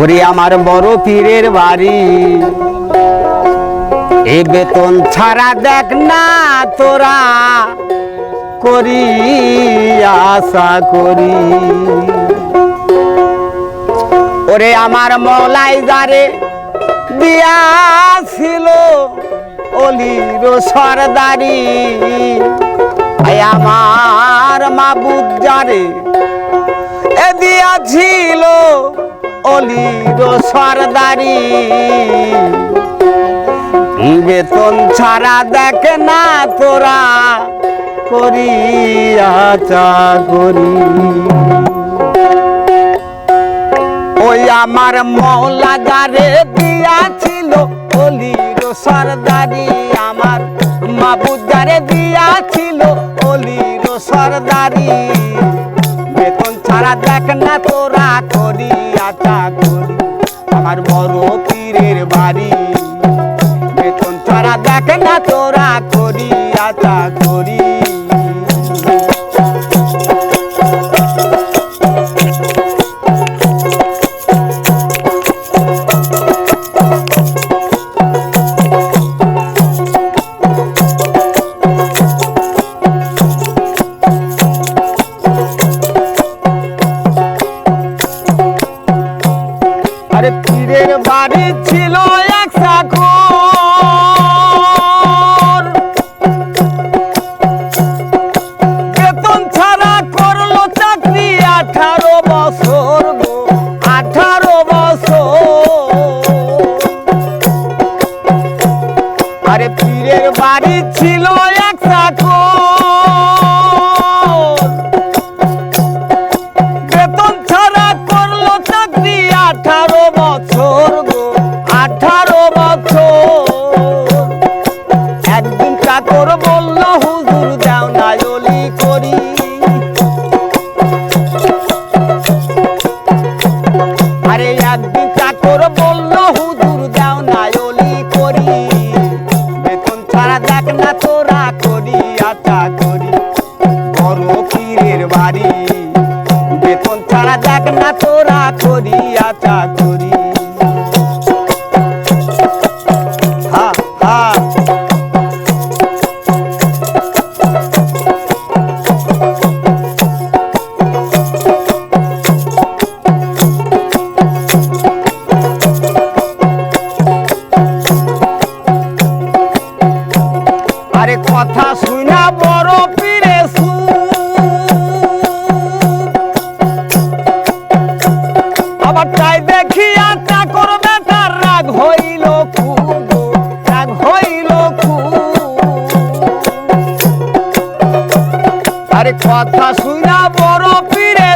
ওরে আমার বড় পীরের বাড়ি। এ বেতন ছাড়া দেখ না তোরা করি আশা করি। ওরে আমার মলাই যারে দিয়াছিল অলির সরদারি। আমার মাবুদ যারে এ দিয়াছিল অলির সরদারি। বেতন ছাড়া দেখ না তোরা, করিয়া চাকরি। ওই আমার মৌলা গারে দিয়াছিল অলির সরদারি, আমার মাবুদারে দিয়াছিল অলির সরদারি। বেতন ছাড়া দেখ না তোরা করি করি আমার বড় পীরের বাড়ি। বেতন তারা দেখ না তোরা করি আশা করি। বছর গো, আঠারো বছর। একদিন চাকর বলল, হুজুর দাও না করি। আরে একদিন চাকর বলল, হুজুর দাও না করি। বেতন ছাড়া দেখ না তোরা, করি আটা করি। বড় পীরের বাড়ি। বেতন ছাড়া দেখ না তোরা, করি আটা কথা শুনা বড় পীরে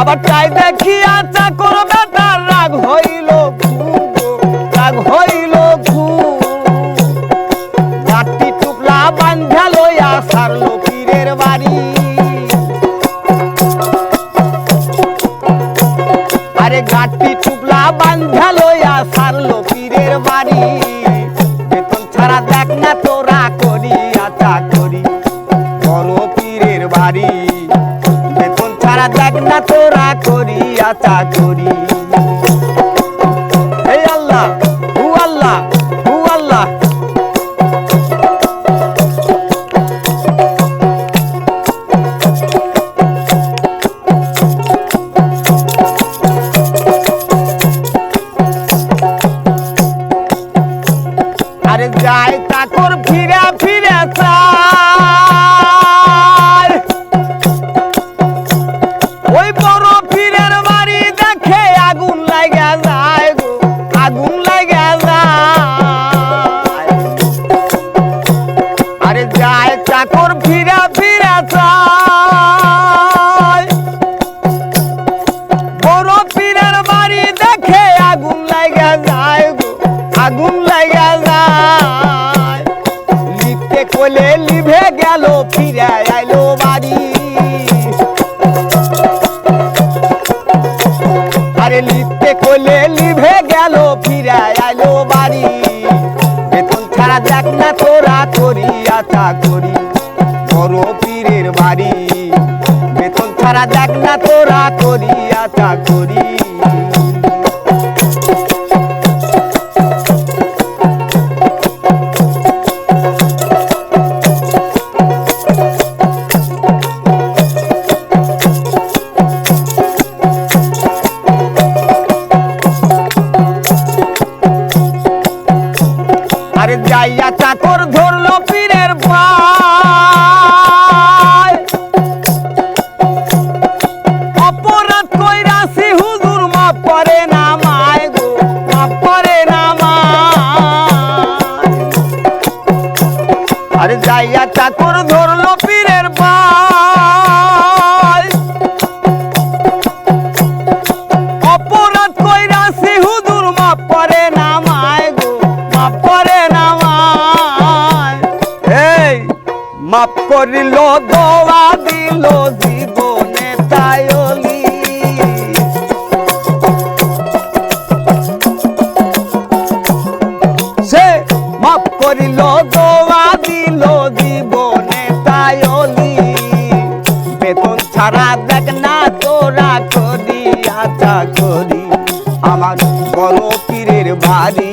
আবার তাই দেখিয়া চাকর বেটার রাগ হইল রাগ হইল লাঠি টুকলা বান্ধা লইয়া সারলো পীরের বাড়ি। আরে গাঠি টুকলা বান্ধা লইয়া সারলো পীরের বাড়ি। করি। গেল, ফিরে আইলো বাড়ি। আরে লিখতে কোলে লিভে গেল, ফিরে আইলো বাড়ি। বেতন ছাড়া দেখ না তোরা, করি আচা করি বড় পীরের বাড়ি। বেতন ছাড়া দেখ না তোরা, করি আশা আরে যাইয়া করিল, দোয়া দিল জীবনে তায়লি। সে মাফ করিল, দোয়া দিল জীবনে তায়লি। বেতন ছাড়া দেখ না, তোরা করি আশা করি। আমার বড় পীরের বাড়ি।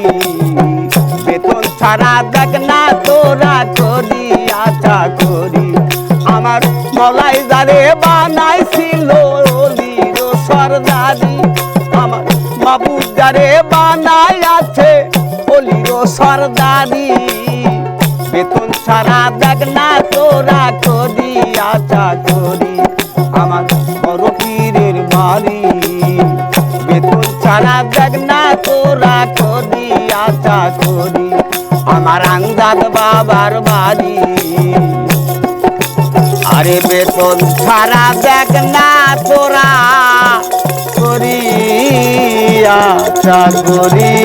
বেতন ছাড়া দেখ না, তোরা করি। মলাই দারে বানাইছিল অলির সরদারি। আমার বাবু দারে বানাই আছে অলির সরদারি। বেতন ছাড়া দেখ না তোরা করি আশা করি আমার বড় বাড়ি। বেতন ছাড়া দেখ না তোরা করি আশা করি আমার আংদাদ বাবার বাড়ি। আরে বেতন ছাড়া দেখ না তোরা। করিয়া আশা করি।